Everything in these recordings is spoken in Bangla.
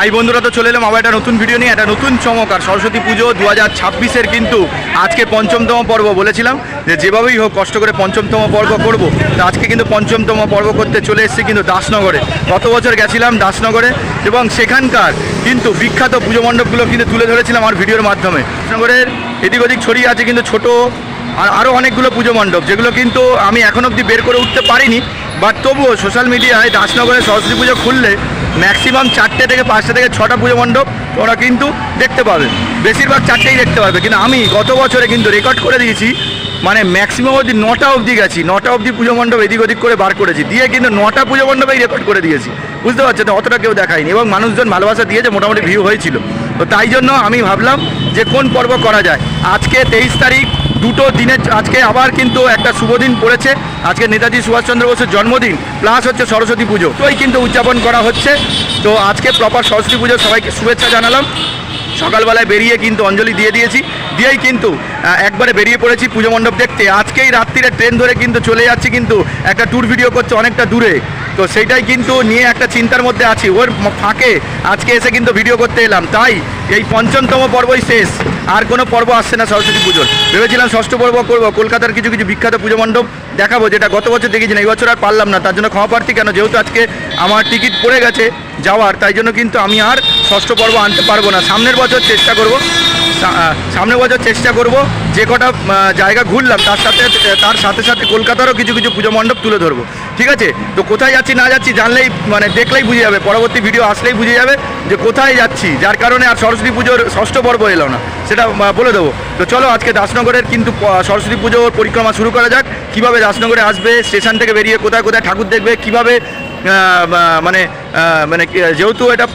হাই বন্ধুরা তো চলে এলাম আবার একটা নতুন ভিডিও নিয়ে, একটা নতুন চমক আর সরস্বতী পুজো দু হাজার ছাব্বিশের কিন্তু আজকে পঞ্চমতম পর্ব বলেছিলাম যে যেভাবেই হোক কষ্ট করে পঞ্চমতম পর্ব করব। তো আজকে কিন্তু পঞ্চমতম পর্ব করতে চলে এসেছি কিন্তু দাসনগরে। গত বছর গেছিলাম দাসনগরে এবং সেখানকার কিন্তু বিখ্যাত পুজো মণ্ডপগুলো কিন্তু তুলে ধরেছিলাম আমার ভিডিওর মাধ্যমে। দাসনগরের এদিক ওদিক ছড়িয়ে আছে কিন্তু ছোট আর আরও অনেকগুলো পুজো মণ্ডপ, যেগুলো কিন্তু আমি এখন অবধি বের করে উঠতে পারিনি। বাট তবুও সোশ্যাল মিডিয়ায় দাসনগরে সরস্বতী পুজো খুললে ম্যাক্সিমাম চারটে থেকে পাঁচটা থেকে ছটা পুজো মণ্ডপ ওরা কিন্তু দেখতে পাবে। বেশিরভাগ চারটেই দেখতে পাবে। কিন্তু আমি গত বছরে কিন্তু রেকর্ড করে দিয়েছি মানে ম্যাক্সিমাম অবধি নটা অবধি গেছি, নটা অবধি পুজো মণ্ডপ এদিক ওদিক করে বার করেছি। দিয়ে কিন্তু নটা পুজো মণ্ডপেই রেকর্ড করে দিয়েছি। বুঝতে পারছেন অতটা কেউ দেখায়নি এবং মানুষজন ভালোবাসা দিয়েছে মোটামুটি ভিউ হয়েছিল। তো তাই জন্য আমি ভাবলাম যে কোন পর্ব করা যায়? আজকে তেইশ তারিখ দুটো দিনের আজকে আবার কিন্তু একটা শুভ দিন পড়েছে। আজকে নেতাজি সুভাষচন্দ্র বসুর জন্মদিন প্লাস হচ্ছে সরস্বতী পুজো। তোই কিন্তু উদযাপন করা হচ্ছে। তো আজকে প্রপার সরস্বতী পুজো সবাইকে শুভেচ্ছা জানালাম। সকালবেলায় বেরিয়ে কিন্তু অঞ্জলি দিয়ে দিয়েছি। দিয়েই কিন্তু একবারে বেরিয়ে পড়েছি পুজো মণ্ডপ দেখতে। আজকেই রাত্রিরে ট্রেন ধরে কিন্তু চলে যাচ্ছি কিন্তু একটা ট্যুর ভিডিও করছে অনেকটা দূরে। তো সেইটাই কিন্তু নিয়ে একটা চিন্তার মধ্যে আছি। ওর ফাঁকে আজকে এসে কিন্তু ভিডিও করতে এলাম। তাই এই পঞ্চমতম পর্বই শেষ। আর কোনো পর্ব আসছে না সরস্বতী পুজোর। ভেবেছিলাম ষষ্ঠ পর্ব করব। কলকাতার কিছু কিছু বিখ্যাত পুজো মণ্ডপ দেখাবো, যেটা গত বছর দেখেছি না এই বছর আর পারলাম না। তার জন্য ক্ষমা প্রার্থী কেন? যেহেতু আজকে আমার টিকিট পড়ে গেছে যাওয়ার, তাই জন্য কিন্তু আমি আর ষষ্ঠ পর্ব আনতে পারব না। সামনের বছর চেষ্টা করব। সা- আহ, সামনের বছর চেষ্টা করব। যে কটা জায়গা ঘুরলাম তার সাথে তার সাথে সাথে কলকাতারও কিছু কিছু পুজো মণ্ডপ তুলে ধরবো। ঠিক আছে? তো কোথায় যাচ্ছি না যাচ্ছি জানলেই মানে দেখলেই বুঝে যাবে। পরবর্তী ভিডিও আসলেই বুঝে যাবে যে কোথায় যাচ্ছি। যার কারণে আর সরস্বতী পুজোর ষষ্ঠ পর্ব এলো না। সেটা বলে দেবো। তো চলো আজকে দাসনগরের কিন্তু সরস্বতী পুজোর পরিক্রমা শুরু করা যাক। কীভাবে দাসনগরে আসবে স্টেশন থেকে বেরিয়ে কোথায় কোথায় ঠাকুর দেখবে কীভাবে মানে মানে যেহেতু এটা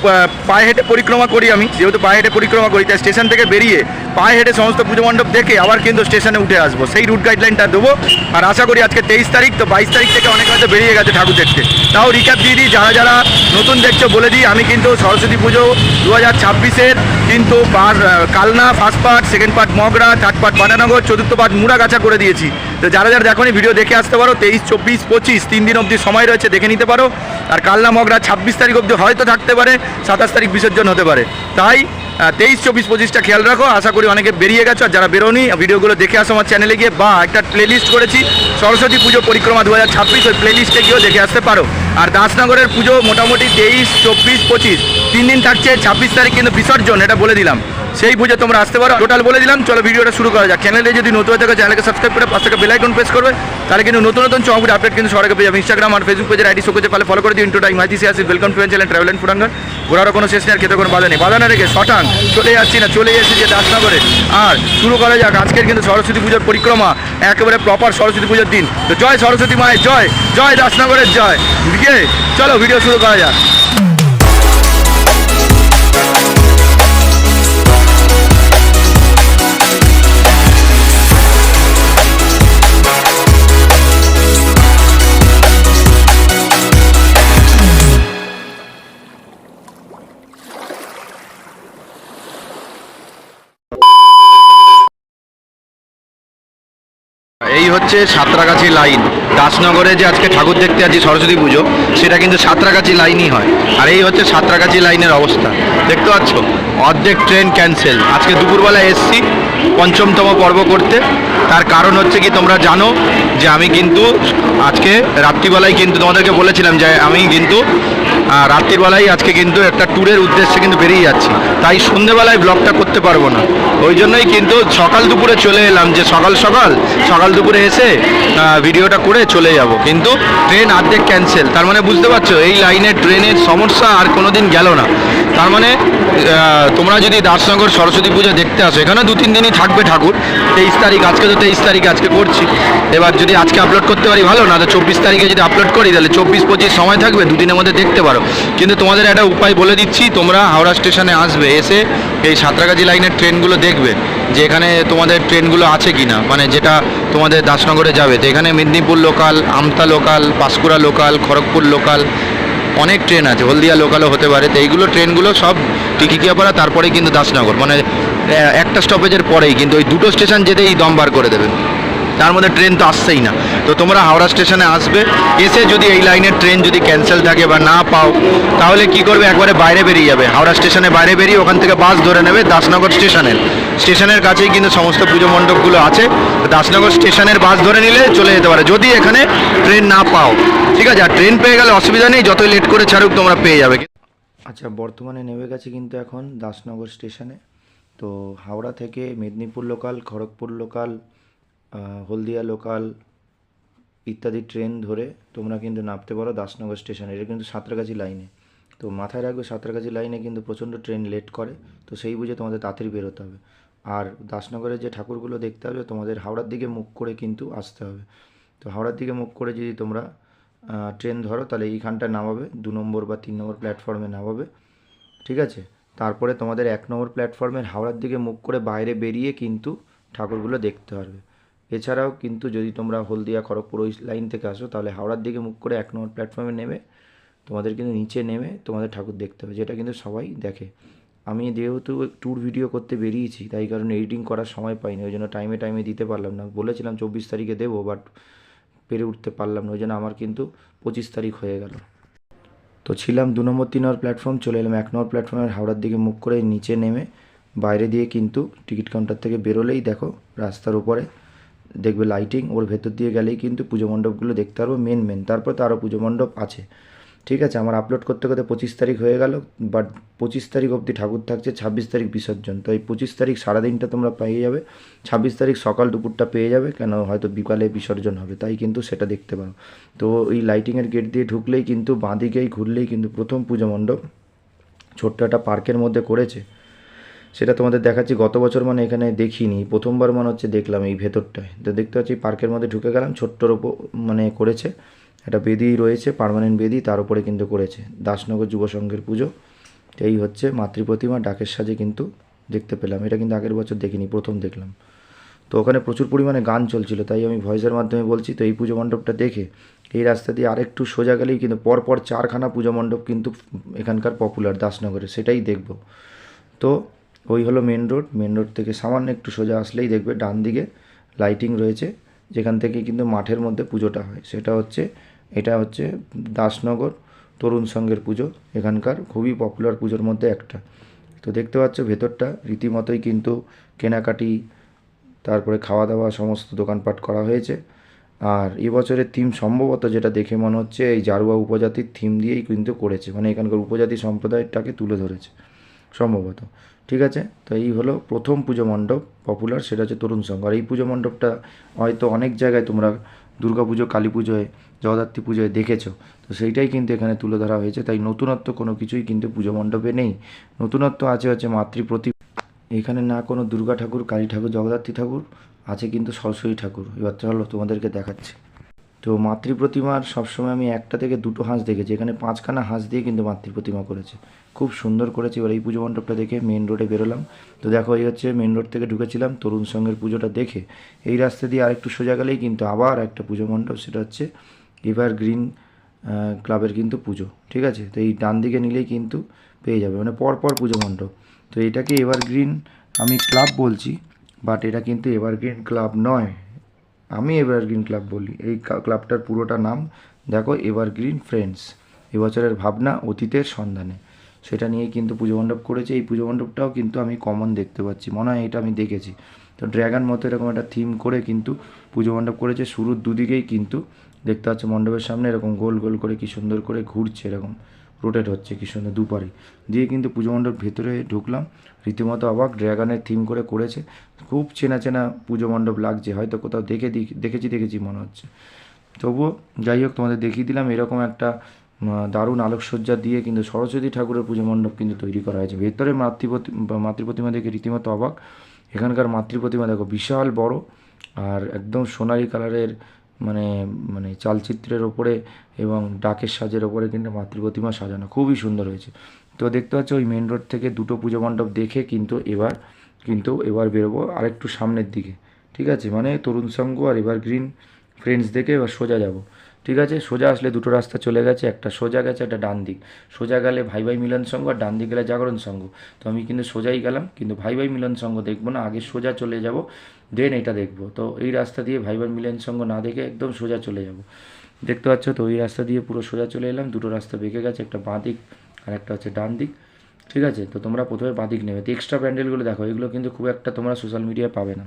পায়ে হেঁটে পরিক্রমা করি আমি, যেহেতু পায়ে হেঁটে পরিক্রমা করি, তাই স্টেশন থেকে বেরিয়ে পায়ে হেঁটে সমস্ত পুজো মণ্ডপ দেখে আবার কিন্তু স্টেশনে উঠে আসব। সেই রুট গাইডলাইনটা দেবো। আর আশা করি আজকে তেইশ তারিখ, তো বাইশ তারিখ থেকে অনেক হয়তো বেরিয়ে গেছে ঠাকুর দেখতে। তাও রিক্যাপ দিয়ে দিই, যারা যারা নতুন দেখছ বলে দিই, আমি কিন্তু সরস্বতী পুজো দু হাজার ছাব্বিশের কিন্তু পার Kalna first part second part Mogra third part Batanagar চতুর্থ পার্ট মুড়াগাছা করে দিয়েছি। তো যারা যারা দেখো ভিডিও দেখে আসতে পারো, তেইশ, চব্বিশ, পঁচিশ, তিন দিন অবধি সময় রয়েছে, দেখে নিতে পারো। আর কালনা মগরা ছাব্বিশ তারিখ অবধি হয়তো থাকতে পারে, সাতাশ তারিখ বিসর্জন হতে পারে। তাই তেইশ, চব্বিশ, পঁচিশটা খেয়াল রাখো, আশা করি অনেকে বেরিয়ে গেছো, আর যারা বেরোনি, ভিডিওগুলো দেখে আসো আমার চ্যানেলে গিয়ে, বা একটা প্লেলিস্ট করেছি, সরস্বতী পুজো পরিক্রমা দু হাজার ছাব্বিশ, ওই প্লে প্লেলিস্টে গিয়েও দেখে আসতে পারো। আর দাসনগরের পুজো মোটামুটি তেইশ, চব্বিশ, পঁচিশ, তিন দিন থাকছে, ছাব্বিশ তারিখ কিন্তু বিসর্জন, এটা বলে দিলাম। সেই পুজো তোমরা আসতে পারো। টোটাল বলে দিলাম, চলো ভিডিওটা শুরু করা যাক। চ্যানেলে যদি নতুন হয়ে থাকে চ্যানেলকে সাবস্ক্রাইব করে পাঁচ টাকা বেলাইকন প্রেস করবে। তাহলে কিন্তু নতুন নতুন চমকুট আপডেট কিন্তু সরকার পেয়ে যাবে। ইনস্টাগ্রাম আর ফেসবুক পেজের আইডি শোকেছে পালে ফলো করে দিও। ইন্টু টাইম মাইতি আসি welcome to channel travel and ফুরাঙ্গার ঘোরারও কোনো শেষ নেই, আর খেতে কোনো বাধা নেই। বাধা না রেখে শটাং, চলে যাচ্ছি না চলে এসেছি যে দাসনগরে। আর শুরু করা যাক, আজকের কিন্তু সরস্বতী পুজোর পরিক্রমা। একেবারে প্রপার সরস্বতী পুজোর দিন। তো জয় সরস্বতী মায়ের, জয় জয় দাসনগরের জয়। চলো ভিডিও শুরু করা যাক। হচ্ছে সাঁতরাগাছি লাইন। দাসনগরে যে আজকে ঠাকুর দেখতে আছি সরস্বতী পুজো, সেটা কিন্তু সাঁতরাগাছি লাইনই হয়। আর এই হচ্ছে সাঁতরাগাছি লাইনের অবস্থা। দেখতে পাচ্ছ? অর্ধেক ট্রেন ক্যান্সেল আজকে দুপুরবেলায় এসছি পঞ্চমতম পর্ব করতে। তার কারণ হচ্ছে কি, তোমরা জানো যে আমি কিন্তু আজকে রাত্রিবেলায় কিন্তু তোমাদেরকে বলেছিলাম যে আমি কিন্তু আহ, রাত্রিবেলায় আজকে কিন্তু একটা ট্যুরের উদ্দেশ্যে কিন্তু বেরিয়ে যাচ্ছি। তাই সন্ধেবেলায় ব্লগটা করতে পারব না। ওই জন্যই কিন্তু সকাল দুপুরে চলে এলাম যে সকাল সকাল সকাল দুপুরে এসে ভিডিওটা করে চলে যাব। কিন্তু ট্রেন আর্ধেক ক্যান্সেল তার মানে বুঝতে পারছ এই লাইনে ট্রেনের সমস্যা আর কোনো দিন গেল না। তার মানে তোমরা যদি দাসনগর সরস্বতী পুজো দেখতে আসো এখানে দু তিন দিনই থাকবে ঠাকুর। তেইশ তারিখ আজকে তো তেইশ তারিখ আজকে করছি। এবার যদি আজকে আপলোড করতে পারি ভালো না তো চব্বিশ তারিখে যদি আপলোড করি তাহলে চব্বিশ পঁচিশ সময় থাকবে দুদিনের মধ্যে দেখতে পারো কিন্তু তোমাদের একটা উপায় বলে দিচ্ছি, তোমরা হাওড়া স্টেশনে আসবে, এসে এই সাঁতরাগাছি লাইনের ট্রেনগুলো দেখবে যে এখানে তোমাদের ট্রেনগুলো আছে কি না মানে যেটা তোমাদের দাসনগরে যাবে। তো এখানে Medinipur local Amta local Panskura local Kharagpur local অনেক ট্রেন আছে। হলদিয়া লোকালও হতে পারে। তো এইগুলো ট্রেনগুলো সব টিকিকিয়াপাড়া, তারপরেই কিন্তু দাসনগর। মানে একটা স্টপেজের পরেই কিন্তু ওই দুটো স্টেশন যেতেই দম বার করে দেবে। তার মধ্যে ট্রেন তো আসছেই না। তো তোমরা হাওড়া স্টেশনে আসবে, এসে যদি এই লাইনের ট্রেন যদি ক্যান্সেল থাকে বা না পাও, তাহলে কি করবে? একবারে বাইরে বেরিয়ে যাবে। হাওড়া স্টেশনে বাইরে বেরিয়ে ওখান থেকে বাস ধরে নেবে দাসনগর স্টেশনের। স্টেশনের কাছেই কিন্তু সমস্ত পুজো মণ্ডপগুলো আছে। দাসনগর স্টেশনের বাস ধরে নিলে চলে যেতে পারে। যদি এখানে ট্রেন না পাও, ঠিক আছে? আর ট্রেন পেয়ে গেলে অসুবিধা নেই, যতই লেট করে ছাড়ুক তোমরা পেয়ে যাবে। আচ্ছা বর্তমানে নেমে গেছে কিন্তু এখন দাসনগর স্টেশনে। তো হাওড়া থেকে Medinipur local Kharagpur local Haldia local ইত্যাদি ট্রেন ধরে তোমরা কিন্তু নামতে পারো দাসনগর স্টেশনে। এটা কিন্তু সাঁতরাগাছি লাইনে। তো মাথায় রাখবে সাঁতরাগাছি লাইনে কিন্তু প্রচণ্ড ট্রেন লেট করে, তো সেই বুঝে তোমাদের তাড়াতাড়ি বেরোতে হবে। আর দাসনগরের যে ঠাকুরগুলো দেখতে হবে তোমাদের হাওড়ার দিকে মুখ করে কিন্তু আসতে হবে। তো হাওড়ার দিকে মুখ করে যদি তোমরা ট্রেন ধরো, তাহলে এইখানটা নামাবে, দু নম্বর বা তিন নম্বর প্ল্যাটফর্মে নামাবে। ঠিক আছে? তারপরে তোমাদের এক নম্বর প্ল্যাটফর্মের হাওড়ার দিকে মুখ করে বাইরে বেরিয়ে কিন্তু ঠাকুরগুলো দেখতে পারবে। এছাড়াও কিন্তু যদি তোমরা হলদিয়া, খড়গপুর ওই লাইন থেকে আসো, তাহলে হাওড়ার দিকে মুখ করে এক নম্বর প্ল্যাটফর্মে নেমে তোমাদের কিন্তু নিচে নেমে তোমাদের ঠাকুর দেখতে হবে, যেটা কিন্তু সবাই দেখে। আমি যেহেতু ট্যুর ভিডিও করতে বেরিয়েছি, তাই কারণে এডিটিং করার সময় পাইনি, ওই জন্য টাইমে টাইমে দিতে পারলাম না। বলেছিলাম চব্বিশ তারিখে দেবো বাট পেরে উঠতে পারলাম না, ওই জন্য আমার কিন্তু পঁচিশ তারিখ হয়ে গেল। তো ছিলাম দু নম্বর, তিন নম্বর প্ল্যাটফর্ম চলে এলাম এক নম্বর প্ল্যাটফর্মের হাওড়ার দিকে মুখ করে নিচে নেমে। বাইরে দিয়ে কিন্তু টিকিট কাউন্টার থেকে বেরোলেই দেখো রাস্তার উপরে দেখবে লাইটিং ওর ভেতর দিয়ে গেলেই কিন্তু পুজো মণ্ডপগুলো দেখতে পারব মেন মেন তারপর তো আরও পুজো মণ্ডপ আছে। ঠিক আছে, আমার আপলোড করতে করতে পঁচিশ তারিখ হয়ে গেল বাট পঁচিশ তারিখ অবধি ঠাকুর থাকছে, ছাব্বিশ তারিখ বিসর্জন। তো এই পঁচিশ তারিখ সারাদিনটা তোমরা পেয়ে যাবে। ছাব্বিশ তারিখ সকাল দুপুরটা পেয়ে যাবে, কেন হয়তো বিকালে বিসর্জন হবে, তাই কিন্তু সেটা দেখতে পারো। তো এই লাইটিংয়ের গেট দিয়ে ঢুকলেই কিন্তু, বাঁদিকেই ঘুরলেই কিন্তু প্রথম পুজো মণ্ডপ ছোট্ট একটা পার্কের মধ্যে করেছে। সেটা তোমাদের দেখাচ্ছি। গত বছর মানে এখানে দেখিনি। প্রথমবার মনে হচ্ছে দেখলাম এই ভেতরটায়। তো দেখতে পাচ্ছি, পার্কের মধ্যে ঢুকে গেলাম, ছোট্টর ওপর মানে করেছে। একটা বেদি রয়েছে, পার্মানেন্ট বেদি, তার উপরে কিন্তু করেছে। দাসনগর যুব সংঘের পুজো। এই হচ্ছে মাতৃপ্রতিমা ডাকের সাজে কিন্তু দেখতে পেলাম। এটা কিন্তু আগের বছর দেখিনি, প্রথম দেখলাম। তো ওখানে প্রচুর পরিমাণে গান চলছিল, তাই আমি ভয়েসের মাধ্যমে বলছি, তো এই পুজো মণ্ডপটা দেখে এই রাস্তা দিয়ে আরেকটু সোজা গেলেই কিন্তু পরপর চারখানা পুজো মণ্ডপ কিন্তু এখানকার পপুলার, দাসনগরে। সেটাই দেখব। তো ওই হলো মেন রোড মেন রোড থেকে সামান্য একটু সোজা আসলেই দেখবে ডান দিকে লাইটিং রয়েছে। যেখান থেকে কিন্তু মাঠের মধ্যে পুজোটা হয়। সেটা হচ্ছে, এটা হচ্ছে দাসনগর তরুণ সংঘের পুজো। এখানকার খুবই পপুলার পুজোর মধ্যে একটা। তো দেখতে পাচ্ছ ভেতরটা, রীতিমতোই কিন্তু কেনাকাটি, তারপরে খাওয়া দাওয়া সমস্ত দোকানপাট করা হয়েছে। আর এবছরের থিম সম্ভবত যেটা দেখে মনে হচ্ছে, এই জারুয়া উপজাতির থিম দিয়েই কিন্তু করেছে। মানে এখানকার উপজাতি সম্প্রদায়টাকে তুলে ধরেছে। সম্ভবত। ঠিক আছে? তো এই হলো প্রথম পুজো মণ্ডপ পপুলার সেটা হচ্ছে তরুণ সংঘ। আর এই পুজো মণ্ডপটা হয়তো অনেক জায়গায় তোমরা দুর্গা পুজো, কালী পুজোয়, জগদ্ধাত্রী পুজোয় দেখেছ। তো সেইটাই কিন্তু এখানে তুলে ধরা হয়েছে। তাই নতুনত্ব কোনো কিছুই কিন্তু পুজো মণ্ডপে নেই। নতুনত্ব আছে হচ্ছে মাতৃপ্রতি এখানে না কোনো দুর্গা ঠাকুর, কালী ঠাকুর, জগদ্ধাত্রী ঠাকুর, আছে কিন্তু সরস্বতী ঠাকুর। এবার চলো তোমাদেরকে দেখাচ্ছি। তো মাতৃ প্রতিমার সবসময় আমি একটা থেকে দুটো হাঁস দেখেছি। এখানে পাঁচখানা হাঁস দিয়ে কিন্তু মাতৃ প্রতিমা করেছে। খুব সুন্দর করেছে। এবার এই পুজো মণ্ডপটা দেখে মেন রোডে বেরোলাম। তো দেখো, এই হচ্ছে মেন রোড থেকে ঢুকেছিলাম তরুণ সঙ্গের পুজোটা দেখে। এই রাস্তা দিয়ে আরেকটু সোজা গেলেই কিন্তু আবার একটা পুজো মণ্ডপ, সেটা হচ্ছে এভার গ্রিন ক্লাবের কিন্তু পুজো, ঠিক আছে? তো এই ডান দিকে নিলেই কিন্তু পেয়ে যাবে। মানে পরপর পুজো মণ্ডপ। তো এটাকে এভারগ্রিন আমি ক্লাব বলছি বাট এটা কিন্তু এভারগ্রিন ক্লাব নয়। আমি এভারগ্রিন ক্লাব বলি। এই ক্লাবটার পুরোটা নাম, দেখো এভারগ্রিন ফ্রেন্ডস এবছরের ভাবনা অতীতের সন্ধানে। সেটা নিয়ে কিন্তু পুজো মণ্ডপ করেছে। এই পুজো মণ্ডপটাও কিন্তু আমি কমন দেখতে পাচ্ছি। মনে হয় এটা আমি দেখেছি। তো ড্র্যাগন মতো এরকম একটা থিম করে কিন্তু পুজো মণ্ডপ করেছে। শুরুর দুদিকেই কিন্তু দেখতে পাচ্ছ মণ্ডপের সামনে এরকম গোল গোল করে কি সুন্দর করে ঘুরছে এরকম। রোটেট হচ্ছে কি সুন্দর দুপারি দিয়ে কিন্তু পুজো মণ্ডপ ভেতরে ঢুকলাম। রীতিমতো অবাক ড্র্যাগনের থিম করে করেছে। খুব চেনা চেনা পুজো মণ্ডপ লাগছে, হয়তো কোথাও দেখে দেখেছি দেখেছি মনে হচ্ছে। তবুও যাই হোক, তোমাদের দেখিয়ে দিলাম, এরকম একটা দারুণ আলোকসজ্জা দিয়ে কিন্তু সরস্বতী ঠাকুরের পুজো মণ্ডপ কিন্তু তৈরি করা হয়েছে। ভেতরে মাতৃপ্রতি বা মাতৃপ্রতিমা দেখে রীতিমতো অবাক। এখানকার মাতৃপ্রতিমা দেখো, বিশাল বড়, আর একদম সোনালি কালারের মানে মানে চালচিত্রের ওপরে এবং ডাকের সাজের ওপরে কিন্তু মাতৃপ্রতিমা সাজানো খুবই সুন্দর হয়েছে। তো দেখতে পাচ্ছ ওই মেন রোড থেকে দুটো পুজো মণ্ডপ দেখে কিন্তু এবার কিন্তু এবার বেরোবো আরেকটু সামনের দিকে। ঠিক আছে? মানে তরুণ সংঘ আর এবার গ্রিন ফ্রেন্ডস দেখে এবার সোজা যাব। ঠিক আছে? সোজা আসলে দুটো রাস্তা চলে গেছে, একটা সোজা গেছে, একটা ডান দিক। সোজা গেলে ভাই ভাই মিলন সংঘ আর ডান দিক গেলে জাগরণ সংঘ তো আমি কিন্তু সোজাই গেলাম, কিন্তু ভাই ভাই মিলন সংঘ দেখব না, আগে সোজা চলে যাব দেন এটা দেখব। তো এই রাস্তা দিয়ে ভাই ভাই মিলন সংঘ না দেখে একদম সোজা চলে যাব। দেখতে পাচ্ছ তো ওই রাস্তা দিয়ে পুরো সোজা চলে এলাম, দুটো রাস্তা বেঁকে গেছে, একটা বাঁ দিক আর একটা হচ্ছে ডান দিক। ঠিক আছে? তো তোমরা প্রথমে বাঁ দিক নেবে। তো এক্সট্রা প্যান্ডেলগুলো দেখো, এগুলো কিন্তু খুব একটা তোমরা সোশ্যাল মিডিয়ায় পাবে না।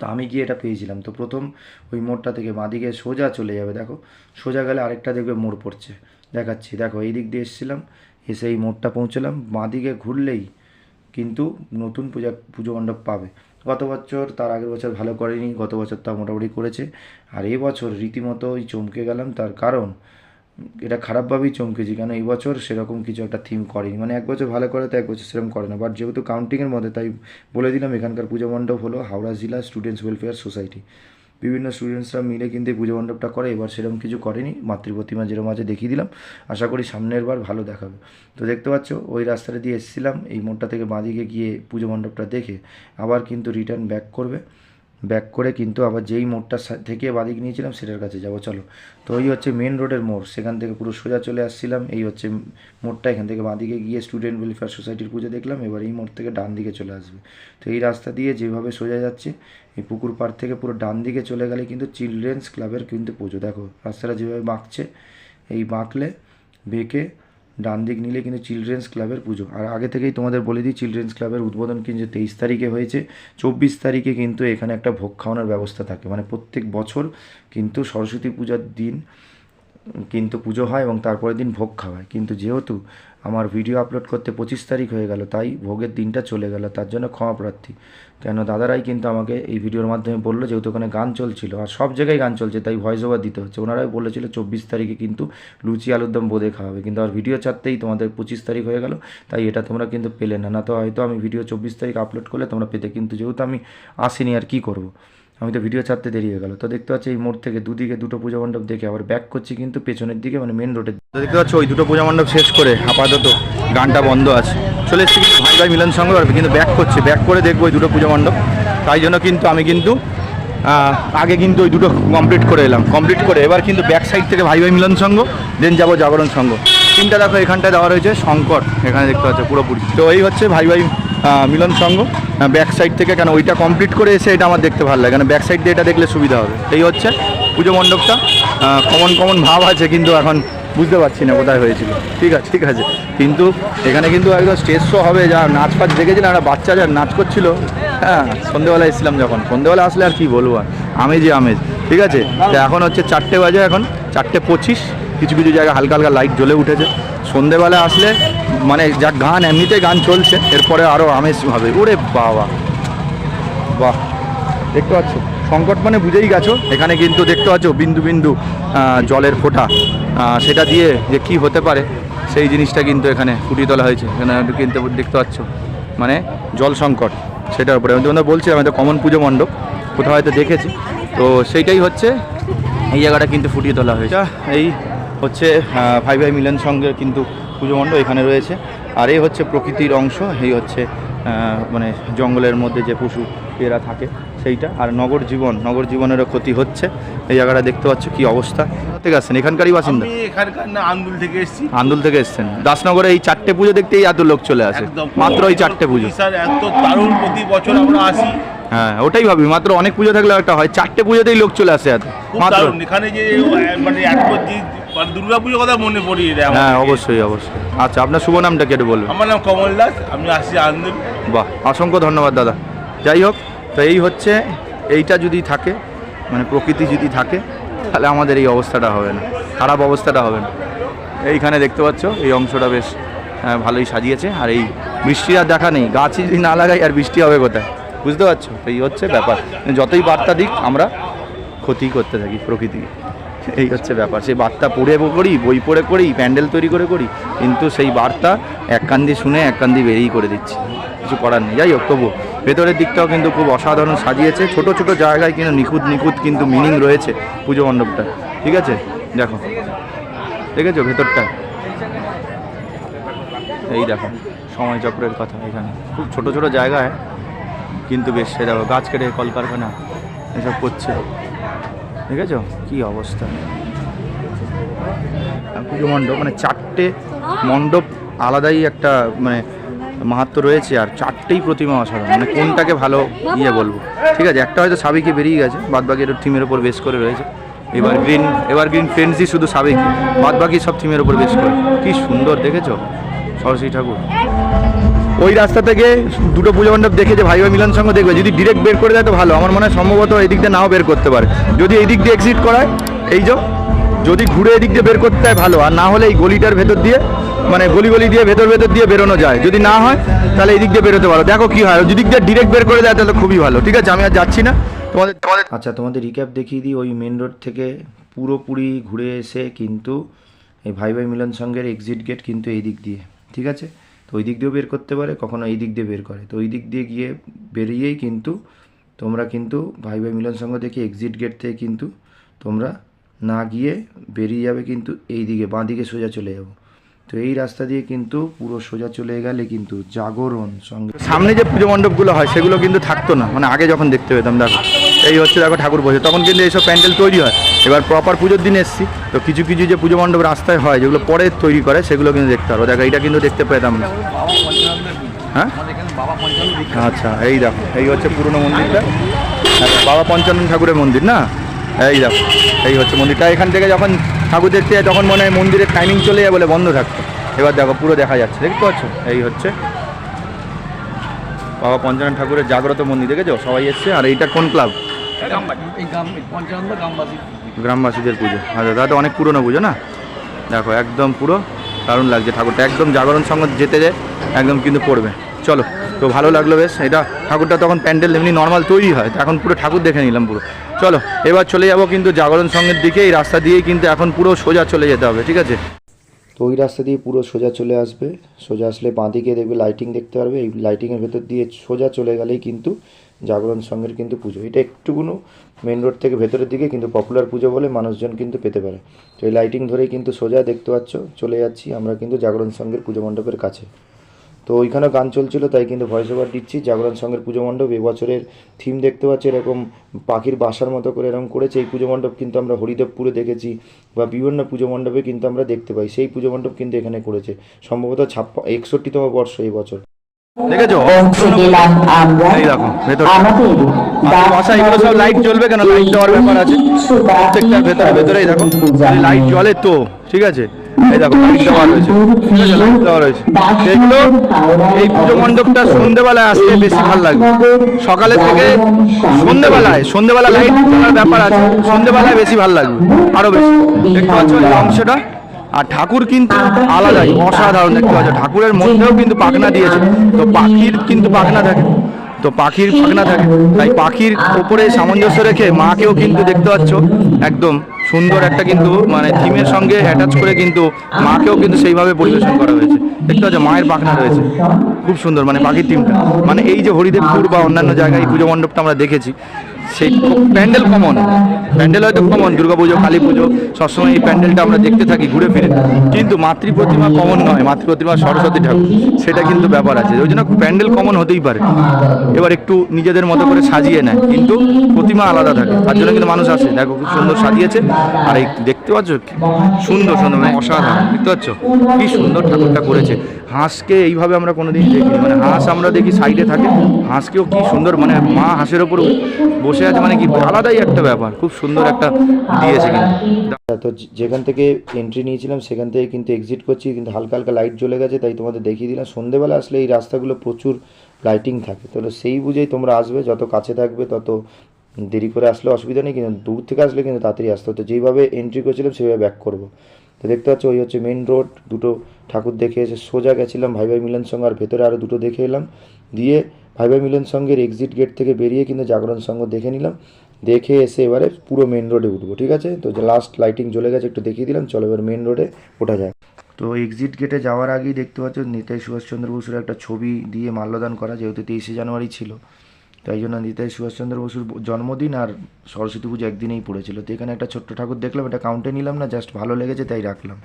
তো আমি গিয়ে এটা পেয়েছিলাম। তো প্রথম ওই মোড়টা থেকে বাঁদিকে সোজা চলে যাবে, দেখো। সোজা গেলে আরেকটা দেখবে মোড় পড়ছে। দেখাচ্ছি। দেখো, এই দিক দিয়ে এসেছিলাম, এসে এই মোড়টা পৌঁছলাম। বাঁদিকে ঘুরলেই কিন্তু নতুন পূজা, পুজো মণ্ডপ পাবে। গত বছর তার আগের বছর ভালো করেনি, গত বছর তা মোটামুটি করেছে। আর এবছর বছর রীতিমতো ওই চমকে গেলাম। তার কারণ এটা খারাপভাবেই চমকেছি, কেন এই বছর সেরকম কিছু একটা থিম করেনি। মানে এক বছর ভালো করে তো এক বছর সেরকম করে না বাট যেহেতু কাউন্টিংয়ের মধ্যে, তাই বলে দিলাম, এখানকার পুজো মণ্ডপ হলো হাওড়া জেলা স্টুডেন্টস ওয়েলফেয়ার সোসাইটি বিভিন্ন স্টুডেন্টসরা মিলে কিন্তু এই পুজো মণ্ডপটা করে, এবার সেরকম কিছু করেনি, মাতৃ প্রতিমা যেরকম আছে দেখিয়ে দিলাম, আশা করি সামনের বার ভালো দেখাবে। তো দেখতে পাচ্ছ, ওই রাস্তাটা দিয়ে এসেছিলাম, এই মোড়টা থেকে বাঁদিকে গিয়ে পুজো মণ্ডপটা দেখে আবার কিন্তু রিটার্ন ব্যাক করবে। ব্যাক করে কিন্তু আবার যেই মোড়টা থেকে বাদিক নিয়েছিলাম সেটার কাছে যাব, চলো। তো ওই হচ্ছে মেন রোডের মোড়, সেখান থেকে পুরো সোজা চলে আসছিলাম। এই হচ্ছে মোড়টা, এখান থেকে বাঁদিকে গিয়ে স্টুডেন্ট ওয়েলফেয়ার সোসাইটির পুজো দেখলাম, এবার এই মোড় থেকে ডান দিকে চলে আসবে। তো এই রাস্তা দিয়ে যেভাবে সোজা যাচ্ছে, এই পুকুর পাড় থেকে পুরো ডান দিকে চলে গেলে কিন্তু চিলড্রেন্স ক্লাবের কিন্তু পুজো। দেখো, রাস্তাটা যেভাবে বাঁকছে, এই বাঁকলে বেঁকে ডান দিক নিলে কিন্তু চিলড্রেন্স ক্লাবের পুজো। আর আগে থেকেই তোমাদের বলে দিই চিলড্রেন্স ক্লাবের উদ্বোধন কিন্তু তেইশ তারিখে হয়েছে, চব্বিশ তারিখে কিন্তু এখানে একটা ভোগ খাওয়ানোর ব্যবস্থা থাকে। মানে প্রত্যেক বছর কিন্তু সরস্বতী পূজার দিন কিন্তু পুজো হয় এবং তারপরের দিন ভোগ খাওয়ায় কিন্তু যেহেতু আমার ভিডিও আপলোড করতে পঁচিশ তারিখ হয়ে গেল, তাই ভোগের দিনটা চলে গেল, তার জন্য ক্ষমা প্রার্থী। কেন দাদারাই কিন্তু আমাকে এই ভিডিওর মাধ্যমে বলল যেহেতু ওখানে গান চলছিল, আর সব জায়গায় গান চলছে, তাই ভয়েস ওভার দিতে হচ্ছে। ওনারাই বলেছিল চব্বিশ তারিখে কিন্তু লুচি, আলুর দম বোঁদে খাওয়াবে, কিন্তু আর ভিডিও ছাড়তেই তোমাদের পঁচিশ তারিখ হয়ে গেল, তাই এটা তোমরা কিন্তু পেলে না না তো হয়তো আমি ভিডিও চব্বিশ তারিখ আপলোড করলে তোমরা পেতে, কিন্তু যেহেতু আমি আসিনি, আর কি করব? আমি তো ভিডিও ছাড়তে দেরি হয়ে গেল। তো দেখতে পাচ্ছি এই মোড় থেকে দুদিকে দুটো পূজা মণ্ডপ দেখে আবার ব্যাক করছি, কিন্তু পেছনের দিকে মানে মেন রোডের তো দেখতে পাচ্ছ, ওই দুটো পূজা মণ্ডপ শেষ করে আপাতত গানটা বন্ধ আছে। চলে এসেছি কিন্তু ভাই ভাই মিলন সঙ্গে কিন্তু ব্যাক করছে। ব্যাক করে দেখব ওই দুটো পূজা মণ্ডপ। তাই জন্য কিন্তু আমি কিন্তু আগে কিন্তু ওই দুটো কমপ্লিট করে এলাম। কমপ্লিট করে এবার কিন্তু ব্যাক সাইড থেকে ভাই ভাই মিলন সঙ্গ দেন যাব জাগরণ সঙ্গ তিনটা দেখো, এখানটায় দেওয়া রয়েছে শঙ্কর, এখানে দেখতে পাচ্ছ পুরোপুরি। তো এই হচ্ছে ভাই ভাই মিলন সঙ্গ। ব্যাক সাইড থেকে কেন ওইটা কমপ্লিট করে এসে এটা আমার দেখতে ভালো লাগে। কেন ব্যাক সাইড দিয়ে এটা দেখলে সুবিধা হবে। এই হচ্ছে পুজো মণ্ডপটা। কমন কমন ভাব আছে কিন্তু এখন বুঝতে পারছি না কোথায় হয়েছিল। ঠিক আছে ঠিক আছে। কিন্তু এখানে কিন্তু একদম স্টেজ শো হবে। যা নাচ ফাচ দেখেছিলাম একটা বাচ্চা যা নাচ করছিল। হ্যাঁ সন্ধেবেলা এসেছিলাম যখন। সন্ধেবেলা আসলে আর কি বলব আর? আমেজই আমেজ। ঠিক আছে? তো এখন হচ্ছে চারটে বাজে এখন। চারটে পঁচিশ। কিছু কিছু জায়গায় হালকা হালকা লাইট জ্বলে উঠেছে। সন্ধেবেলা আসলে মানে যা গান, এমনিতে গান চলছে, এরপরে আরও আমেজ হবে। ওরে বাবা। বাহ। দেখতে পাচ্ছ? সংকট মানে বুঝেই গেছো? এখানে কিন্তু দেখতে পাচ্ছ, বিন্দু বিন্দু জলের ফোঁটা। সেটা দিয়ে যে কি হতে পারে, সেই জিনিসটা কিন্তু এখানে ফুটিয়ে তোলা হয়েছে। এখানে কিন্তু দেখতে পাচ্ছ মানে জল সংকট, সেটার উপরে। আমি তোমাদের বলছি আমাদের কমন পুজো মণ্ডপ, কোথাও হয়তো দেখেছি। তো সেইটাই হচ্ছে, এই জায়গাটা কিন্তু ফুটিয়ে তোলা হয়েছে। এই হচ্ছে ফাইভ ভাই মিলন সঙ্গে কিন্তু পুজো মণ্ডপ এখানে রয়েছে। আর এই হচ্ছে প্রকৃতির অংশ এই হচ্ছে মানে জঙ্গলের মধ্যে যে পশু এরা থাকে সেইটা। আর নগর জীবন নগর জীবনেরও ক্ষতি হচ্ছে। এই জায়গাটা দেখতে পাচ্ছ কি অবস্থা। থেকে আসছেন? এখানকারই বাসিন্দা? এখানকার না আন্দুল থেকে এসেছি। আন্দুল থেকে এসছেন। দাসনগরে এই চারটে পুজো দেখতেই এত লোক চলে আসে। মাত্র এই চারটে পুজো। স্যার এত দারুণ প্রতি বছর আমরা আসি। হ্যাঁ ওটাই ভাবি। মাত্র অনেক পুজো থাকলে একটা হয়। চারটে পুজোতেই লোক চলে আসে এত। মাত্র। এখানে যে মানে এক যে মানে দুর্গা পুজোর কথা মনে পড়িয়ে দেয় হ্যাঁ অবশ্যই অবশ্যই। আচ্ছা আপনার শুভ নামটা কেটে বলবেন? আমার নাম কমল দাস আমি আসছি আন্দুল বাহ অসংখ্য ধন্যবাদ দাদা। যাই হোক তো এই হচ্ছে এইটা যদি থাকে মানে প্রকৃতি যদি থাকে তাহলে আমাদের এই অবস্থাটা হবে না। খারাপ অবস্থাটা হবে না। এইখানে দেখতে পাচ্ছ এই অংশটা বেশ ভালোই সাজিয়েছে। আর এই বৃষ্টির আর দেখা নেই। গাছ যদি না লাগাই আর বৃষ্টি হবে কোথায়? বুঝতে পারছ? এই হচ্ছে ব্যাপার। যতই বার্তা দিক আমরা ক্ষতি করতে থাকি প্রকৃতিকে। এই হচ্ছে ব্যাপার। সেই বার্তা পড়ে করি, বই পড়ে করি, প্যান্ডেল তৈরি করে করি, কিন্তু সেই বার্তা এক কান্দি শুনে এক কান দিয়ে বেরিয়ে করে দিচ্ছি। কিছু করার নেই। যাই হোক তবু ভেতরের দিকটাও কিন্তু খুব অসাধারণ সাজিয়েছে। ছোট ছোট জায়গায় কিন্তু নিখুঁত নিখুঁত কিন্তু মিনিং রয়েছে পুজো মণ্ডপটা। ঠিক আছে? দেখো। দেখেছ ভেতরটা? এই দেখো, সময় চক্রের কথা এখানে। খুব ছোট ছোট জায়গায়, কিন্তু বেশ সে দেখো, গাছ কেটে কলকারখানা এসব করছে। দেখেছ? কি অবস্থা? পুজো মণ্ডপ মানে চারটে মণ্ডপ আলাদাই একটা মানে মাহাত্ম রয়েছে, আর চারটেই প্রতিমা অসাধারণ। মানে কোনটাকে ভালো ইয়ে বলব? ঠিক আছে, একটা হয়তো সাবেকি বেরিয়ে গেছে বাদ বাকি এটা থিমের ওপর বেস করে রয়েছে। এবার গ্রিন এবার গ্রিন ফ্রেন্ডসই শুধু সাবেকি বাদ বাকি সব থিমের ওপর বেস করে। কি সুন্দর, দেখেছ? সরস্বতী ঠাকুর। ওই রাস্তা থেকে দুটো পুজো মণ্ডপ দেখে যে ভাই ভাই মিলন সঙ্গে দেখবে, যদি ডিরেক্ট বের করে দেয় তো ভালো। আমার মনে হয় সম্ভবত এই দিক দিয়ে নাও বের করতে পারে। যদি এই দিক দিয়ে এক্সিট করায়, এই যে, যদি ঘুরে এদিক দিয়ে বের করতে হয় ভালো। আর না হলে এই গলিটার ভেতর দিয়ে মানে গলি গলি দিয়ে ভেতর ভেতর দিয়ে বেরোনো যায়। যদি না হয়, তাহলে এই দিক দিয়ে বেরোতে পারো। দেখো কি হয়, যদি দিয়ে ডিরেক্ট বের করে দেয়, তাহলে খুবই ভালো। ঠিক আছে, আমি আর যাচ্ছি না। তোমাদের তোমাদের আচ্ছা তোমাদের রিক্যাপ দেখিয়ে দিই। ওই মেন রোড থেকে পুরোপুরি ঘুরে এসে কিন্তু এই ভাই ভাই মিলন সঙ্গের এক্সিট গেট কিন্তু এই দিক দিয়ে। ঠিক আছে? তো ওই দিক দিয়েও বের করতে পারে, কখনো এই দিক দিয়ে বের করে। তো ওই দিক দিয়ে গিয়ে বেরিয়েই কিন্তু তোমরা কিন্তু ভাই ভাই মিলন সঙ্গ দেখে এক্সিট গেট থেকে কিন্তু তোমরা না গিয়ে বেরিয়ে যাবে কিন্তু এই দিকে, বাঁ দিকে সোজা চলে যাব। তো এই রাস্তা দিয়ে কিন্তু পুরো সোজা চলে গেলে কিন্তু জাগরণ সঙ্গে সামনে যে পুজো মণ্ডপগুলো হয় সেগুলো কিন্তু থাকতো না। মানে আগে যখন দেখতে পেতাম, দেখো। এই হচ্ছে দেখো ঠাকুর বসে, তখন কিন্তু এইসব প্যান্ডেল তৈরি হয়। এবার প্রপার পুজোর দিন এসছি। তো কিছু কিছু যে পুজো মণ্ডপ রাস্তায় হয়, যেগুলো পরে তৈরি করে, সেগুলো কিন্তু দেখতে পারো দেখো এটা কিন্তু দেখতে পেতাম না হ্যাঁ? আচ্ছা এই দেখো, এই হচ্ছে পুরনো মন্দিরটা। বাবা পঞ্চানন ঠাকুরের মন্দির, না? এই দেখো, এই হচ্ছে মন্দিরটা। এখান থেকে যখন ঠাকুর দেখতে যায়, তখন মনে হয় মন্দিরের টাইমিং চলে যায় বলে বন্ধ থাকতো। এবার দেখো, পুরো দেখা যাচ্ছে। দেখতে পাচ্ছ? এই হচ্ছে বাবা পঞ্চানন ঠাকুরের জাগ্রত মন্দির, দেখেছ? সবাই এসছে। আর এইটা কোন ক্লাব পঞ্চানন্দ গ্রামবাসী গ্রামবাসীদের পুজো। আচ্ছা তো অনেক পুরনো পুজো না? দেখো, একদম পুরো দারুণ লাগছে ঠাকুরটা। একদম জাগরণ সঙ্গে যেতে যায় একদম কিন্তু পড়বে। চলো, তো ভালো লাগল বেশ। এটা ঠাকুরটা তখন প্যান্ডেল এমনি নর্মাল তৈরি হয়। তো এখন পুরো ঠাকুর দেখে নিলাম পুরো। চলো, এবার চলে যাব কিন্তু জাগরণ সঙ্গের দিকে। এই রাস্তা দিয়েই কিন্তু এখন পুরো সোজা চলে যেতে হবে, ঠিক আছে? তো ওই রাস্তা দিয়ে পুরো সোজা চলে আসবে। সোজা আসলে বাঁদিকে দেখবে লাইটিং দেখতে পারবে। এই লাইটিংয়ের ভেতর দিয়ে সোজা চলে গেলেই কিন্তু জাগরণ সঙ্গের কিন্তু পুজো। এটা একটুকুনো মেন রোড থেকে ভেতরের দিকে কিন্তু পপুলার পুজো বলে মানুষজন কিন্তু পেতে পারে। তো এই লাইটিং ধরেই কিন্তু সোজা দেখতে পাচ্ছ, চলে যাচ্ছি আমরা কিন্তু জাগরণ সঙ্গের পুজো মণ্ডপের কাছে। তো ওইখানেও গান চলছিল, তাই কিন্তু ভয়েস ওভার দিচ্ছি। জাগরণ সঙ্গের পুজো মণ্ডপ এবছরের থিম দেখতে পাচ্ছি, এরকম পাখির বাসার মতো করে এরকম করেছে। এই পুজো মণ্ডপ কিন্তু আমরা হরিদেবপুরে দেখেছি বা বিভিন্ন পুজো মণ্ডপে কিন্তু আমরা দেখতে পাই। সেই পুজো মণ্ডপ কিন্তু এখানে করেছে। সম্ভবত ছাপ্পা একষট্টিতম বর্ষ এই বছর। দেখেছ? পৌঁছে গেলাম আমরা। এই দেখো ভেতর। আমাদের বাসা এগুলো সব লাইট জ্বলবে কেন? লাইট দেওয়ার ব্যাপার আছে। প্রত্যেকটার ভেতরে ভেতরেই দেখো। লাইট জ্বলে তো ঠিক আছে? এই দেখো লাইট দেওয়া রয়েছে। লাইট দেওয়া রয়েছে। এগুলো এই পুজো মণ্ডপটা সন্ধেবেলায় আসতে বেশি ভালো লাগবে সকালের থেকে সন্ধেবেলায় সন্ধেবেলা লাইট ব্যাপার আছে। সন্ধেবেলায় বেশি ভালো লাগবে আরও বেশি। দেখতে পাচ্ছ অংশটা? আর ঠাকুর কিন্তু আলাদাই, অসাধারণ দেখতে পাচ্ছ ঠাকুরের মধ্যেও কিন্তু পাখনা দিয়েছে। তো পাখির কিন্তু পাখনা থাকে। তো পাখির পাখনা থাকে। তাই পাখির ওপরে সামঞ্জস্য রেখে মাকেও কিন্তু দেখতে পাচ্ছ, একদম সুন্দর একটা কিন্তু মানে থিমের সঙ্গে অ্যাটাচ করে কিন্তু মাকেও কিন্তু সেইভাবে পরিবেশন করা হয়েছে। দেখতে পাচ্ছ, মায়ের পাখনা রয়েছে। খুব সুন্দর মানে পাখির থিমটা। মানে এই যে হরিদেবপুর বা অন্যান্য জায়গায় পুজো মণ্ডপটা আমরা দেখেছি সেই প্যান্ডেল কমন। প্যান্ডেল হয়তো কমন দুর্গা পুজো কালী পুজো সবসময় এই প্যান্ডেলটা আমরা দেখতে থাকি, ঘুরে ফিরে। কিন্তু মাতৃ প্রতিমা কমন নয়, মাতৃ প্রতিমা সরস্বতী ঠাকুর। সেটা কিন্তু ব্যাপার আছে। ওই জন্য প্যান্ডেল কমন হতেই পারে। এবার একটু নিজেদের মতো করে সাজিয়ে নেয়। কিন্তু প্রতিমা আলাদা থাকে। তার জন্য কিন্তু মানুষ আসে। দেখো, খুব সুন্দর সাজিয়েছে। আর এই দেখতে পাচ্ছ? সুন্দর সুন্দর মানে অসাধারণ। দেখতে পাচ্ছ? কি সুন্দর ঠাকুরটা করেছে। হাঁসকে এইভাবে আমরা কোনোদিন দেখিনি। মানে হাঁস আমরা দেখি সাইডে থাকে। হাঁসকেও কি সুন্দর মানে মা হাঁসের ওপর বসে আছে মানে কি? আলাদাই একটা ব্যাপার। খুব সুন্দর একটা দিয়েছে কিন্তু। তো যেখান থেকে এন্ট্রি নিয়েছিলাম সেখান থেকে কিন্তু এক্সিট করছি কিন্তু হালকা হালকা লাইট জ্বলে গেছে তাই তোমাদের দেখিয়ে দিলাম। সন্ধেবেলা আসলে এই রাস্তাগুলো প্রচুর লাইটিং থাকে। তাহলে সেই বুঝেই তোমরা আসবে যত কাছে থাকবে তত দেরি করে আসলে অসুবিধা নেই কিন্তু দূর থেকে আসলে কিন্তু তাড়াতাড়ি আসতে হতো যেইভাবে এন্ট্রি করেছিলাম সেইভাবে ব্যাক করব। তো দেখতে পাচ্ছ ওই হচ্ছে মেন রোড দুটো ঠাকুর দেখে এসে সোজা গেছিলাম ভাই ভাই মিলন সঙ্গ, আর ভেতরে আরও দুটো দেখে এলাম। দিয়ে ভাই ভাই মিলন সঙ্গের এক্সিট গেট থেকে বেরিয়ে কিন্তু জাগরণ সঙ্গ দেখে নিলাম। দেখে এসে এবারে পুরো মেন রোডে উঠবো, ঠিক আছে? তো লাস্ট লাইটিং জ্বলে গেছে, একটু দেখিয়ে দিলাম। চলো এবার মেন রোডে ওঠা যায় তো এক্সিট গেটে যাওয়ার আগেই দেখতে পাচ্ছ, নেতাজি সুভাষচন্দ্র বসুর একটা ছবি দিয়ে মাল্যদান করা, যেহেতু তেইশে জানুয়ারি ছিল। তাই জন্য নেতাজি সুভাষচন্দ্র বসুর জন্মদিন আর সরস্বতী পুজো একদিনেই পড়েছিল। তো এখানে একটা ছোট্ট ঠাকুর দেখলাম, এটা কাউন্টে নিলাম না জাস্ট ভালো লেগেছে তাই রাখলাম।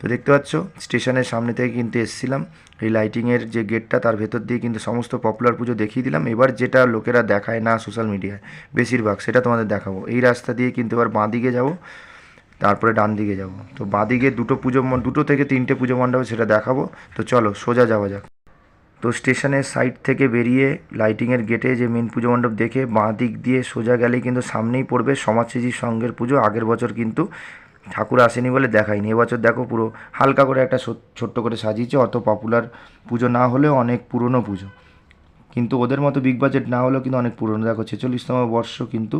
তো দেখতে পাচ্ছ, স্টেশনের সামনে থেকে কিন্তু এসছিলাম। এই লাইটিংয়ের যে গেটটা তার ভেতর দিয়ে কিন্তু সমস্ত পপুলার পুজো দেখিয়ে দিলাম। এবার যেটা লোকেরা দেখায় না সোশ্যাল মিডিয়ায় বেশিরভাগ, সেটা তোমাদের দেখাবো। এই রাস্তা দিয়ে কিন্তু এবার বাঁ দিকে যাব, তারপরে ডান দিকে যাব। তো বাঁদিকে দুটো পুজো দুটো থেকে তিনটে পুজো মণ্ডপে সেটা দেখাবো। তো চলো, সোজা যাওয়া যাক। তো স্টেশনের সাইড থেকে বেরিয়ে লাইটিংয়ের গেটে যে মেন পুজো মণ্ডপ দেখে বাঁ দিক দিয়ে সোজা গেলেই কিন্তু সামনেই পড়বে সমাজসেবী সংঘের পুজো। আগের বছর কিন্তু ঠাকুর আসেনি বলে দেখায়নি। এবছর দেখো পুরো হালকা করে একটা ছোট্ট করে সাজিয়েছে। অত পপুলার পুজো না হলেও অনেক পুরনো পুজো। কিন্তু ওদের মতো বিগ বাজেট না হলেও কিন্তু অনেক পুরনো। দেখো ছেচল্লিশতম বর্ষ কিন্তু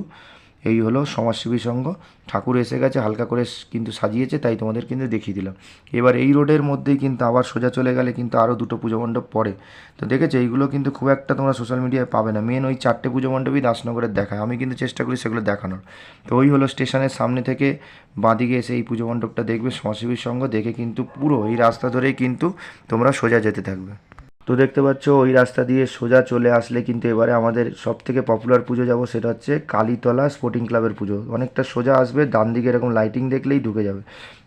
এই হলো সমাজসেবী সংঘ। ঠাকুর এসে গেছে, হালকা করে কিন্তু সাজিয়েছে, তাই তোমাদের কিন্তু দেখিয়ে দিলাম। এবার এই রোডের মধ্যেই কিন্তু আবার সোজা চলে গেলে কিন্তু আরও দুটো পুজো মণ্ডপ পড়ে। তো দেখেছ, এইগুলো কিন্তু খুব একটা তোমরা সোশ্যাল মিডিয়ায় পাবে না। মেন ওই চারটে পুজো মণ্ডপই দাসনগরের দেখায়। আমি কিন্তু চেষ্টা করি সেগুলো দেখানোর। তো ওই হলো স্টেশনের সামনে থেকে বাঁদিকে এসে এই পুজো মণ্ডপটা দেখবে সমাজসেবীর সঙ্গ দেখে কিন্তু পুরো এই রাস্তা ধরেই কিন্তু তোমরা সোজা যেতে থাকবে। তো দেখতে পাচ্ছ, ওই রাস্তা দিয়ে সোজা চলে আসলে কিন্তু এবারে আমাদের সব থেকে পপুলার পুজো যাব সেটা হচ্ছে কালীতলা স্পোর্টিং ক্লাবের পুজো। অনেকটা সোজা আসবে, ডান দিকে এরকম লাইটিং দেখলেই ঢুকে যাবে।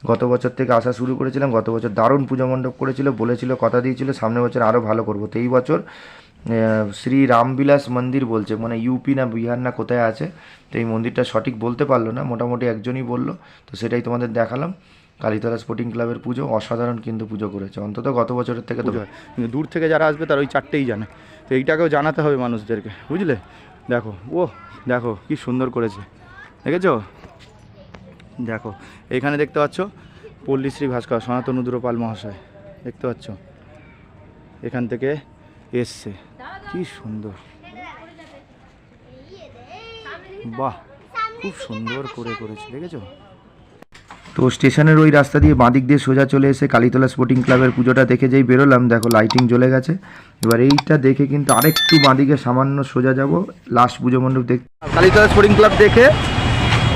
গত বছর থেকে আসা শুরু করেছিলাম, গত বছর দারুণ পুজো মণ্ডপ করেছিল, বলেছিল, কথা দিয়েছিল সামনের বছর আরও ভালো করব। তো এই বছর শ্রী রামবিলাস মন্দির বলছে মানে ইউপি না বিহার না কোথায় আছে, তো এই মন্দিরটা সঠিক বলতে পারল না, মোটামুটি একজনই বলল, তো সেটাই তোমাদের দেখালাম। কালীতলা স্পোর্টিং ক্লাবের পুজো, অসাধারণ কিন্তু পুজো করেছে। অন্তত গত বছরের থেকে তো। কিন্তু দূর থেকে যারা আসবে তারা ওই চারটেই জানে। তো এইটাকেও জানাতে হবে মানুষদেরকে, বুঝলে? দেখো ও দেখো কি সুন্দর করেছে। দেখেছ? দেখো, এখানে দেখতে পাচ্ছ পল্লীশ্রী ভাস্কর, সনাতন উদ্রপাল মহাশয়। দেখতে পাচ্ছ? এখান থেকে এসছে। কি সুন্দর। বাহ, খুব সুন্দর করে করেছে। দেখেছ? তো স্টেশনের ওই রাস্তা দিয়ে বাঁদিক দিয়ে সোজা চলে এসে কালীতলা স্পোর্টিং ক্লাবের পুজোটা দেখে যেই বেরোলাম, দেখো লাইটিং জ্বলে গেছে। এবার এইটা দেখে কিন্তু আরেকটু বাঁদিকে সামান্য সোজা যাব লাস্ট পুজো মণ্ডপ দেখ কালীতলা স্পোর্টিং ক্লাব দেখে,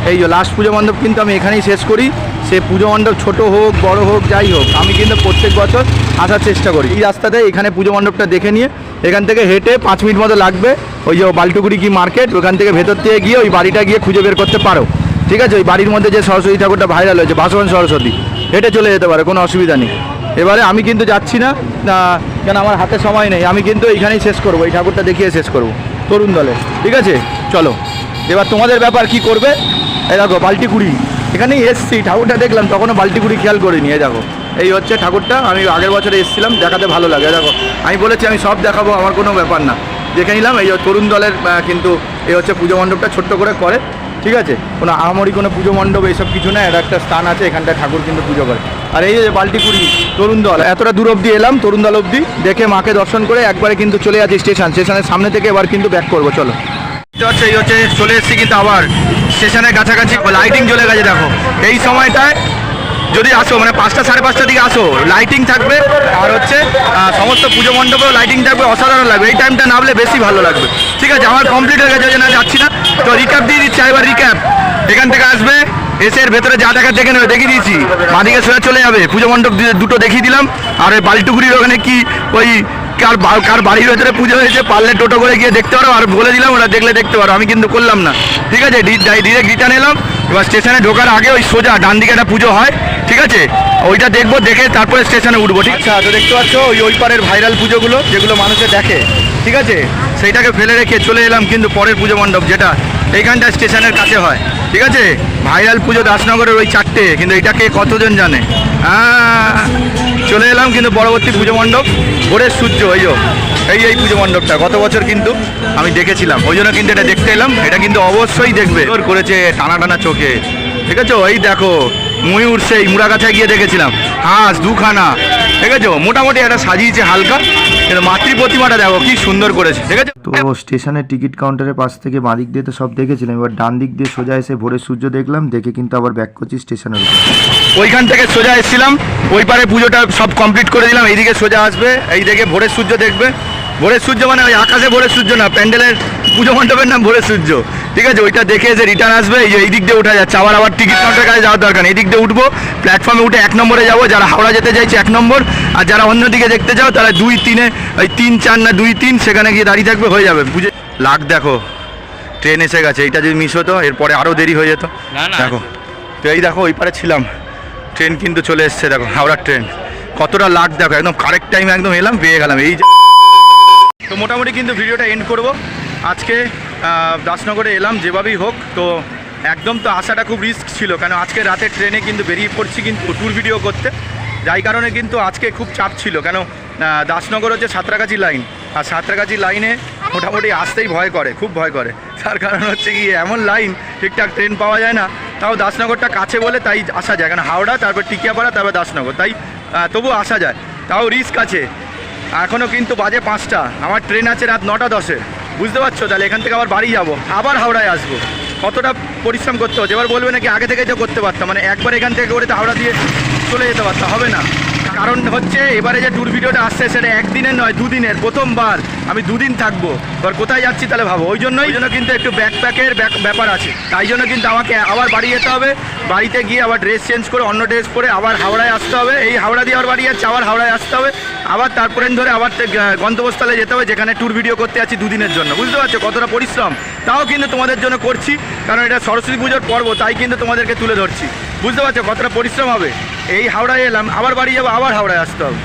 এই যে লাস্ট পুজো মণ্ডপ কিন্তু আমি এখানেই শেষ করি। সে পুজো মণ্ডপ ছোট হোক, বড় হোক, যাই হোক, আমি কিন্তু প্রত্যেক বছর আসার চেষ্টা করি। এই রাস্তাতে এখানে পুজো মণ্ডপটা দেখে নিয়ে, এখান থেকে হেঁটে পাঁচ মিনিট মতো লাগবে। ওই যে বালটুকুড়ি কি মার্কেট ওখান থেকে ভেতর থেকে গিয়ে ওই বাড়িটা গিয়ে খুঁজে বের করতে পারো। ঠিক আছে, ওই বাড়ির মধ্যে যে সরস্বতী ঠাকুরটা ভাইরাল হয়েছে বাসবান সরস্বতী হেঁটে চলে যেতে পারে, কোনো অসুবিধা নেই। এবারে আমি কিন্তু যাচ্ছি না কেন আমার হাতে সময় নেই, আমি কিন্তু এইখানেই শেষ করব, এই ঠাকুরটা দেখিয়ে শেষ করব, তরুণ দলে। ঠিক আছে? চলো, এবার তোমাদের ব্যাপার কি করবে? এই দেখো, বালতি কুড়ি, এখানেই এসছি, ঠাকুরটা দেখলাম, তখনও বালতি কুড়ি খেয়াল করিনি, এই দেখো। এই হচ্ছে ঠাকুরটা, আমি আগের বছরে এসেছিলাম, দেখাতে ভালো লাগে দেখো। আমি বলেছি, আমি সব দেখাবো, আমার কোনো ব্যাপার না। দেখে নিলাম, এই তরুণ দলের কিন্তু এই হচ্ছে পুজো মণ্ডপটা ছোট্ট করে করে ঠিক আছে? কোনো আহামরি, কোনো পুজো মণ্ডপ এইসব কিছু না এটা একটা স্থান আছে, এখানটায় ঠাকুর কিন্তু পুজো করে। আর এই যে বাল্টিপুরি তরুণ দল, এতটা দূর অব্দি এলাম, তরুণ দল অবধি, দেখে মাকে দর্শন করে একবারে কিন্তু চলে যাচ্ছি স্টেশন। স্টেশনের সামনে থেকে এবার কিন্তু ব্যাক করব, চলো। হচ্ছে, এই হচ্ছে, চলে এসেছি কিন্তু আবার। স্টেশনের কাছাকাছি লাইটিং চলে গেছে, দেখো। এই সময়টায় যদি আসো মানে পাঁচটা, সাড়ে পাঁচটার দিকে আসো লাইটিং থাকবে, আর হচ্ছে সমস্ত পুজো মণ্ডপেও লাইটিং থাকবে, অসাধারণ লাগবে। এই টাইমটা নামলে বেশি ভালো লাগবে। ঠিক আছে, আমার কমপ্লিট হয়ে গেছে জন্য যাচ্ছি না। তো রিক্যাপ দিয়ে দিচ্ছি এবার রিক্যাপ এখান থেকে আসবে, এসে এর ভেতরে যা দেখা দেখে নেবে, দেখিয়ে দিয়েছি। মাদিকে সোজা চলে যাবে, পুজো মণ্ডপ দুটো দেখিয়ে দিলাম। আর ওই বালটুকুরির ওখানে কি, ওই কার কার বাড়ির ভেতরে পুজো হয়েছে, পারলে টোটো করে গিয়ে দেখতে পারো, আর বলে দিলাম, ওরা দেখলে দেখতে পারো, আমি কিন্তু করলাম না। ঠিক আছে ডিরেক্ট রিটার্ন এলাম। এবার স্টেশনে ঢোকার আগে ওই সোজা ডান দিকে একটা পুজো হয়। ঠিক আছে? ওইটা দেখব দেখে তারপরে স্টেশনে উঠবো ঠিক? আছে তো দেখতে পাচ্ছ ওই ওই পারের ভাইরাল পুজোগুলো যেগুলো মানুষে দেখে ঠিক আছে? সেইটাকে ফেলে রেখে চলে এলাম কিন্তু পরের পুজো মণ্ডপ যেটা এইখানটা স্টেশনের কাছে হয় ঠিক আছে? ভাইরাল পুজো দাসনগরের ওই চারটে কিন্তু এটাকে কতজন জানে? হ্যাঁ চলে এলাম কিন্তু পরবর্তী পুজো মণ্ডপ ভোরের সূর্য ওই যো, এই এই পুজো মণ্ডপটা গত বছর কিন্তু আমি দেখেছিলাম ওই জন্য কিন্তু এটা দেখতে এলাম এটা কিন্তু অবশ্যই দেখবে। করেছে টানা টানা চোখে। ঠিক আছে? এই দেখো ময়ূর সেই মুড়াগাছায় গিয়ে দেখেছিলাম। হাঁস দুখানা। ঠিক আছে মোটামুটি একটা সাজিয়েছে হালকা। কিন্তু মাতৃ প্রতিমাটা দেখো কি সুন্দর করেছে। ঠিক আছে তো স্টেশনের টিকিট কাউন্টারের পাশ থেকে বাঁদিক দিয়ে তো সব দেখেছিলাম। এবার ডান দিক দিয়ে সোজা এসে ভোরের সূর্য দেখলাম দেখে কিন্তু আবার ব্যাক করছি স্টেশনের ওইখান থেকে সোজা এসেছিলাম। ওই পারে পুজোটা সব কমপ্লিট করে দিলাম। এইদিকে সোজা আসবে এই দিকে ভোরের সূর্য দেখবে। ভোরের সূর্য মানে ওই আকাশে ভোরের সূর্য না প্যান্ডেলের পুজো মণ্ডপের নাম ভোরের সূর্য। ঠিক আছে ওইটা দেখে যে রিটার্ন আসবে এই যে এই দিক দিয়ে উঠা যাচ্ছে। আবার আবার টিকিট কাউন্টারের কাছে যাওয়ার দরকার এই দিক দিয়ে উঠবো প্ল্যাটফর্মে উঠে এক নম্বরে যাব যারা হাওড়া যেতে চাইছে এক নম্বর আর যারা অন্য দিকে দেখতে চাও তারা দুই তিনে ওই তিন চার না দুই তিন সেখানে গিয়ে দাঁড়িয়ে থাকবে হয়ে যাবে। বুঝে লাখ দেখো ট্রেন এসে গেছে। এইটা যদি মিস হতো এরপরে আরও দেরি হয়ে যেত। দেখো তো এই দেখো ওই পারে ছিলাম। ট্রেন কিন্তু চলে এসছে দেখো হাওড়ার ট্রেন কতটা লাগ দেখো একদম কারেক্ট টাইমে একদম এলাম পেয়ে গেলাম। এই যে তো মোটামুটি কিন্তু ভিডিওটা এন্ড করব। আজকে দাসনগরে এলাম যেভাবেই হোক, তো একদম তো আসাটা খুব রিস্ক ছিল, কেন আজকে রাতে ট্রেনে কিন্তু বেরিয়ে পড়ছি কিন্তু ট্যুর ভিডিও করতে। যাই কারণে কিন্তু আজকে খুব চাপ ছিল, কেন দাসনগর হচ্ছে সাঁতরাগাছি লাইন আর সাঁতরাগাছি লাইনে মোটামুটি আসতেই ভয় করে, খুব ভয় করে। তার কারণ হচ্ছে কি, এমন লাইন ঠিকঠাক ট্রেন পাওয়া যায় না, তাও দাসনগরটা কাছে বলে তাই আসা যায় কারণ হাওড়া, তারপর টিকিয়াপাড়া, তারপর দাসনগর, তাই তবু আসা যায়, তাও রিস্ক আছে। এখনও কিন্তু বাজে পাঁচটা। আমার ট্রেন আছে রাত নটা দশে। বুঝতে পারছ? তাহলে এখান থেকে আবার বাড়ি যাব। আবার হাওড়ায় আসব। কতটা পরিশ্রম করতে হচ্ছে? এবার বলবে নাকি আগে থেকে তো করতে পারতাম। মানে একবার এখান থেকে করে তো হাওড়া দিয়ে চলে যেতে পারতাম। হবে না। কারণ হচ্ছে, এবারে যে ট্যুর ভিডিওটা আসছে, সেটা একদিনের নয়, দুদিনের, প্রথমবার আমি দুদিন থাকব। এবার কোথায় যাচ্ছি তাহলে ভাবো। ওই জন্যই জন্য কিন্তু একটু ব্যাকপ্যাকের ব্যাপার আছে। তাই জন্য কিন্তু আমাকে আবার বাড়ি যেতে হবে। বাড়িতে গিয়ে আবার ড্রেস চেঞ্জ করে, অন্য ড্রেস পরে আবার হাওড়ায় আসতে হবে। এই হাওড়া দিয়ে আবার বাড়ি যাচ্ছে, আবার হাওড়ায় আসতে হবে। আবার তারপরে ধরে আবার গন্তব্যস্থলে যেতে হবে, যেখানে ট্যুর ভিডিও করতে যাচ্ছি দুদিনের জন্য। বুঝতে পারছ কতটা পরিশ্রম? তাও কিন্তু তোমাদের জন্য করছি, কারণ এটা সরস্বতী পুজোর পর্ব, তাই কিন্তু তোমাদেরকে তুলে ধরছি। বুঝতে পারছ কতটা পরিশ্রম হবে? এই হাওড়ায় এলাম, আবার বাড়ি যাব, আবার হাওড়ায় আসতে হবে।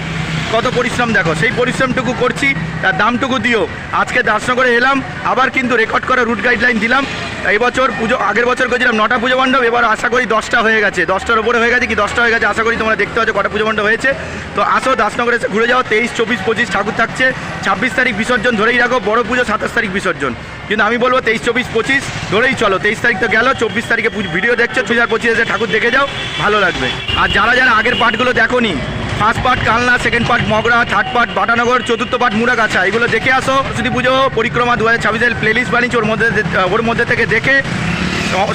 কত পরিশ্রম দেখো, সেই পরিশ্রমটুকু করছি, তার দামটুকু দিও। আজকে দাসনগরে এলাম, আবার কিন্তু রেকর্ড করা রুট গাইডলাইন দিলাম এই বছর পুজো, আগের বছর করেছিলাম নটা পুজো মণ্ডপ, এবার আশা করি দশটা হয়ে গেছে। দশটার উপরে হয়ে গেছে কি দশটা হয়ে গেছে, আশা করি তোমরা দেখতে পাচ্ছ কটা পুজো মণ্ডপ হয়েছে। তো আসো দাসনগরে এসে ঘুরে যাও, তেইশ, চব্বিশ, পঁচিশ ঠাকুর থাকছে। ছাব্বিশ তারিখ বিসর্জন, ধরেই রাখো, বড় পুজো সাতাশ তারিখ বিসর্জন। কিন্তু আমি বলব তেইশ, চব্বিশ, পঁচিশ, ধরেই চলো, তেইশ তারিখ তো গেল, চব্বিশ তারিখে ভিডিও দেখছ, দু হাজার পঁচিশে ঠাকুর দেখে যাও, ভালো লাগবে। আর যারা যারা আগের পার্টগুলো দেখোনি first part Kalna second part Mogra third part Batanagar চতুর্থ পার্ট মুরাগাছা এগুলো দেখে আসো। সরস্বতী পুজো পরিক্রমা দু হাজার ছাব্বিশের প্লেলিস্ট বানিয়েছি ওর মধ্যে ওর মধ্যে থেকে দেখে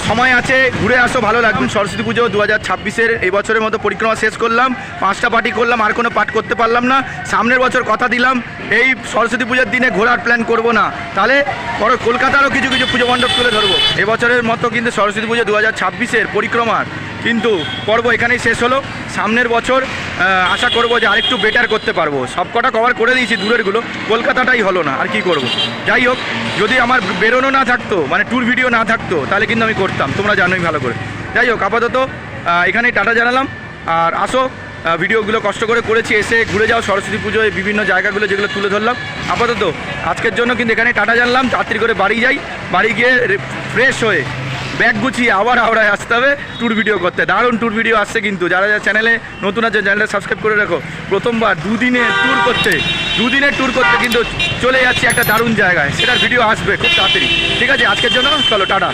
সময় আছে ঘুরে আসো ভালো লাগবে। সরস্বতী পুজো দু হাজার ছাব্বিশের এই বছরের মতো পরিক্রমা শেষ করলাম। পাঁচটা পার্টি করলাম আর কোনো পাঠ করতে পারলাম না। সামনের বছর কথা দিলাম এই সরস্বতী পুজোর দিনে ঘোরার প্ল্যান করব না। তাহলে বড় কলকাতারও কিছু কিছু পুজো মণ্ডপ তুলে ধরবো। এবছরের মতো কিন্তু সরস্বতী পুজো দু হাজার ছাব্বিশের পরিক্রমার কিন্তু পর্ব এখানেই শেষ হলো। সামনের বছর আশা করব যে আরেকটু বেটার করতে পারব। সব কটা কভার করে দিয়েছি, দূরেরগুলো। কলকাতাটাই হলো না, আর কি করব? যাই হোক, যদি আমার বেরোনো না থাকতো মানে ট্যুর ভিডিও না থাকতো, তাহলে কিন্তু আমি করতাম। তোমরা জানোই ভালো করে। যাই হোক, আপাতত এখানেই টাটা জানালাম। আর আসো ভিডিওগুলো কষ্ট করে করেছি, এসে ঘুরে যাও, সরস্বতী পুজোয় বিভিন্ন জায়গাগুলো যেগুলো তুলে ধরলাম। আপাতত, আজকের জন্য কিন্তু এখানে টাটা জানলাম। তাড়াতাড়ি করে বাড়ি যাই, বাড়ি গিয়ে ফ্রেশ হয়ে ব্যাগ গুছিয়ে আবার হাওড়ায় আসতে হবে। ট্যুর ভিডিও করতে। দারুণ ট্যুর ভিডিও আসছে কিন্তু। যারা যারা চ্যানেলে নতুন আছে চ্যানেলটা সাবস্ক্রাইব করে রাখো। প্রথমবার দুদিনে ট্যুর করতে। দুদিনের ট্যুর করতে কিন্তু চলে যাচ্ছি একটা দারুণ জায়গায়। সেটার ভিডিও আসবে খুব তাড়াতাড়ি। ঠিক আছে, আজকের জন্য চলো, টাটা।